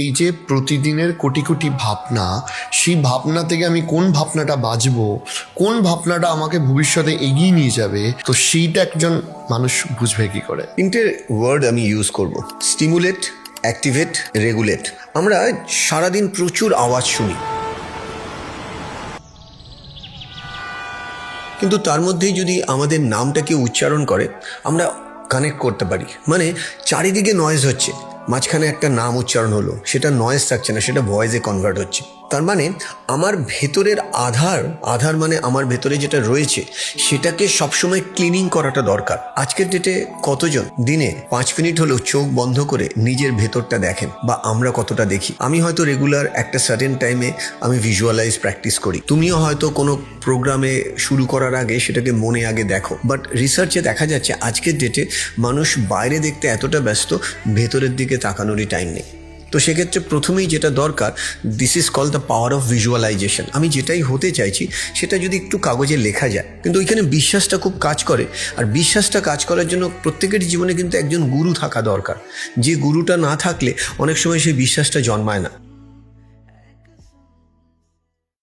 এই যে প্রতিদিনের কোটি কোটি ভাবনা, সেই ভাবনা থেকে আমি কোন ভাবনাটা বাঁচবো, কোন ভাবনাটা আমাকে ভবিষ্যতে এগিয়ে নিয়ে যাবে, তো সেইটা একজন মানুষ বুঝবে কি করে? তিনটে ওয়ার্ড আমি ইউজ করব। স্টিমুলেট অ্যাক্টিভেট রেগুলেট আমরা সারাদিন প্রচুর আওয়াজ শুনি। কিন্তু তার মধ্যেই যদি আমাদের নামটাকে উচ্চারণ করে, আমরা কানেক্ট করতে পারি। মানে চারিদিকে নয়েজ হচ্ছে। মাঝখানে একটা নাম উচ্চারণ হলো। সেটা নয়েজ থাকছে না, সেটা ভয়েসে কনভার্ট হচ্ছে। তার মানে আমার ভেতরের আধার আধার মানে আমার ভেতরে যেটা রয়েছে, সেটাকে সবসময় ক্লিনিং করাটা দরকার। আজকের ডেটে কতজন? দিনে পাঁচ মিনিট হলেও চোখ বন্ধ করে নিজের ভেতরটা দেখেন বা আমরা কতটা দেখি। আমি হয়তো রেগুলার একটা সার্টেন টাইমে আমি ভিজুয়ালাইজ প্র্যাকটিস করি। তুমিও হয়তো কোনো প্রোগ্রামে শুরু করার আগে সেটাকে মনে আগে দেখো। বাট রিসার্চে দেখা যাচ্ছে আজকের ডেটে মানুষ বাইরে দেখতে এতটা ব্যস্ত, ভেতরের দিকে তাকানোরই টাইম নেই। তো সেক্ষেত্রে প্রথমেই যেটা দরকার this is call the power of visualization আমি যেটাই হতে চাইছি, সেটা যদি একটু কাগজে লেখা যায়, কিন্তু ওইখানে বিশ্বাসটা খুব কাজ করে। আর বিশ্বাসটা কাজ করার জন্য প্রত্যেকের জীবনে কিন্তু একজন গুরু থাকা দরকার। যে গুরুটা না থাকলে অনেক সময় সেই বিশ্বাসটা জন্মায় না।